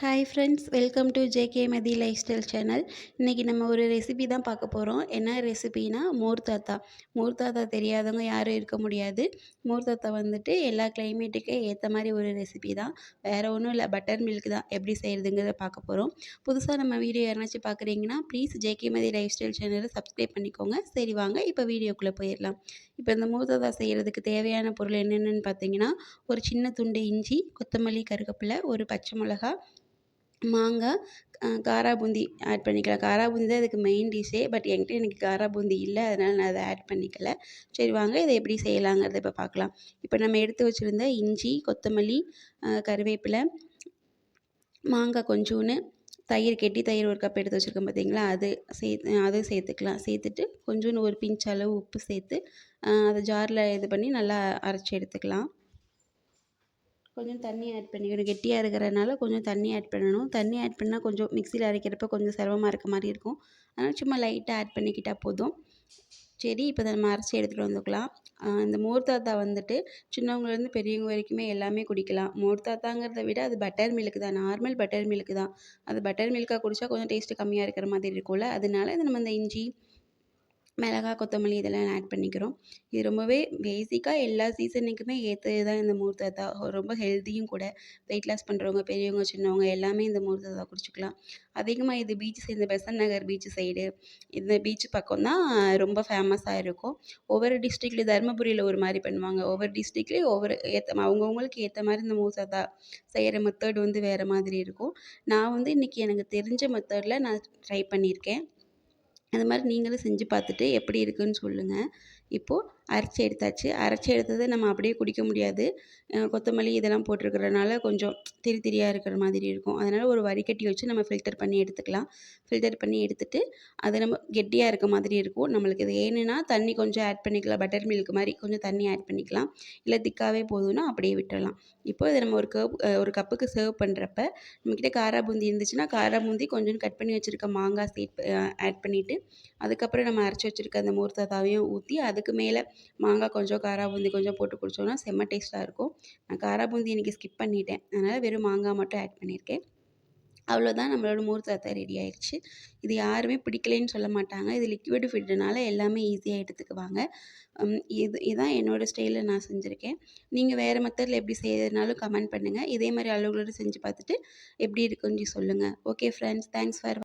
Hi friends welcome to JK Mathi lifestyle channel இன்றைக்கி நம்ம ஒரு ரெசிபி தான் பார்க்க போகிறோம் என்ன ரெசிபினா மோர் தாத்தா மோர் தாத்தா தெரியாதவங்க யாரும் இருக்க முடியாது. மோர் தாத்தா வந்துட்டு எல்லா கிளைமேட்டுக்கே ஏற்ற மாதிரி ஒரு ரெசிபி தான். வேறு ஒன்றும் இல்லை பட்டர் மில்க் தான். எப்படி செய்கிறதுங்கிறத பார்க்க போகிறோம் புதுசாக நம்ம வீடியோ யாராச்சும் பார்க்குறீங்கன்னா please JK Mathi lifestyle சேனலை சப்ஸ்கிரைப் பண்ணிக்கோங்க. சரி வாங்க. இப்போ வீடியோக்குள்ளே போயிடலாம். இப்போ இந்த மோர் தாத்தா செய்கிறதுக்கு தேவையான பொருள் என்னென்னு பார்த்தீங்கன்னா ஒரு சின்ன துண்டு இஞ்சி கொத்தமல்லி கருகப்பில்லை ஒரு பச்சை மிளகா மாங்காய் காரா பூந்தி ஆட் பண்ணிக்கலாம் காரா பூந்தி தான் இதுக்கு மெயின் டிஷ்ஷே பட் என்கிட்ட எனக்கு காரா பூந்தி இல்லை அதனால் நான் அதை ஆட் பண்ணிக்கல. சரி வாங்க இதை எப்படி செய்யலாங்கிறத இப்போ பார்க்கலாம். இப்போ நம்ம எடுத்து வச்சுருந்த இஞ்சி கொத்தமல்லி கருவேப்பிலை மாங்காய் கொஞ்சோன்னு தயிர் கெட்டி தயிர் ஒரு கப் எடுத்து வச்சுருக்கோம் பார்த்தீங்களா அது சேர்த்து அதுவும் சேர்த்துக்கலாம். சேர்த்துட்டு கொஞ்சோன்னு ஒரு பிஞ்ச் அளவு உப்பு சேர்த்து அதை ஜாரில் இது பண்ணி நல்லா அரைச்சி எடுத்துக்கலாம். கொஞ்சம் தண்ணி ஆட் பண்ணிக்கணும் கெட்டியாக இருக்கிறதுனால கொஞ்சம் தண்ணி ஆட் பண்ணணும். தண்ணி ஆட் பண்ணால் கொஞ்சம் மிக்சியில் அரைக்கிறப்ப கொஞ்சம் சிரமமாக இருக்க மாதிரி இருக்கும். அதனால் சும்மா லைட்டாக ஆட் பண்ணிக்கிட்டால் போதும். சரி இப்போ நம்ம அரைச்சி எடுத்துகிட்டு வந்துக்கலாம். இந்த மோர் தாத்தா வந்துட்டு சின்னவங்கலேருந்து பெரியவங்க வரைக்குமே எல்லாமே குடிக்கலாம். மோர் தாத்தாங்கிறத விட அது பட்டர் மில்க் தான். நார்மல் பட்டர் மில்க் தான். அது பட்டர் மில்காக குடித்தா கொஞ்சம் டேஸ்ட்டு கம்மியாக இருக்கிற மாதிரி இருக்கும்ல. அதனால இது நம்ம இந்த இஞ்சி மிளகா கொத்தமல்லி இதெல்லாம் ஆட் பண்ணிக்கிறோம். இது ரொம்பவே பேசிக்காக எல்லா சீசனுக்குமே ஏற்றது தான் இந்த மூர்த்ததா ரொம்ப ஹெல்த்தியும் கூட. வெயிட் லாஸ் பண்ணுறவங்க பெரியவங்க சின்னவங்க எல்லாமே இந்த மூர்த்ததா குடிச்சிக்கலாம். அதிகமாக இது பீச் இந்த பெசன் நகர் பீச் சைடு இந்த பீச் பக்கம் தான் ரொம்ப ஃபேமஸாக இருக்கும். ஒவ்வொரு டிஸ்ட்ரிக்ட்லேயும் தருமபுரியில் ஒரு மாதிரி பண்ணுவாங்க. ஒவ்வொரு டிஸ்ட்ரிக்ட்லேயும் ஒவ்வொரு ஏற்ற அவங்கவுங்களுக்கு ஏற்ற மாதிரி இந்த மூர்த்ததா செய்கிற மெத்தட் வந்து வேறு மாதிரி இருக்கும். நான் வந்து இன்றைக்கி எனக்கு தெரிஞ்ச மெத்தடில் நான் ட்ரை பண்ணியிருக்கேன். அது மாதிரி நீங்களும் செஞ்சு பார்த்துட்டு எப்படி இருக்குதுன்னு சொல்லுங்கள் இப்போது அரைச்சி எடுத்தாச்சு. அரைச்சி எடுத்தது நம்ம அப்படியே குடிக்க முடியாது. கொத்தமல்லி இதெல்லாம் போட்டிருக்கிறதுனால கொஞ்சம் திரி திரியாக இருக்கிற மாதிரி இருக்கும். அதனால் ஒரு வடிகட்டி வச்சு நம்ம ஃபில்டர் பண்ணி எடுத்துக்கலாம். ஃபில்டர் பண்ணி எடுத்துகிட்டு அதை நம்ம கெட்டியாக இருக்க மாதிரி இருக்கும். நம்மளுக்கு இது ஏன்னுன்னா தண்ணி கொஞ்சம் ஆட் பண்ணிக்கலாம். பட்டர் மில்க் மாதிரி கொஞ்சம் தண்ணி ஆட் பண்ணிக்கலாம். இல்லை திக்காகவே போதும்னா அப்படியே விட்டுடலாம் இப்போ இதை நம்ம ஒரு கப் ஒரு கப்புக்கு சர்வ் பண்ணுறப்ப நம்மக்கிட்ட காரா பூந்தி இருந்துச்சுன்னா காரா பூந்தி கொஞ்சம் கட் பண்ணி வச்சுருக்க மாங்காய் சேர்த்து ஆட் பண்ணிவிட்டு அதுக்கப்புறம் நம்ம அரைச்சி வச்சுருக்க அந்த மோர் தாத்தாவையும் ஊற்றி அதுக்கு மேலே மாங்காய் கொஞ்சம் காரா பூந்தி கொஞ்சம் போட்டு குடித்தோன்னா செம்ம டேஸ்ட்டாக இருக்கும். நான் காரா பூந்தி இன்றைக்கி ஸ்கிப் பண்ணிட்டேன். அதனால் வெறும் மாங்காய் மட்டும் ஆட் பண்ணியிருக்கேன். அவ்வளோதான் நம்மளோட மோர் ரெடி ஆயிடுச்சு. இது யாருமே பிடிக்கலைன்னு சொல்ல மாட்டாங்க. இது லிக்விட் ஃபுட்டுனால எல்லாமே ஈஸியாக எடுத்துக்குவாங்க. இது இதுதான் என்னோடய ஸ்டைலில் நான் செஞ்சுருக்கேன். நீங்கள் வேறு மெத்தடில் எப்படி செய்யறதுனாலும் கமெண்ட் பண்ணுங்கள் இதே மாதிரி அளவுகளோடு செஞ்சு பார்த்துட்டு எப்படி இருக்குன்னு சொல்லுங்கள் ஓகே ஃப்ரெண்ட்ஸ் தேங்க்ஸ் ஃபார்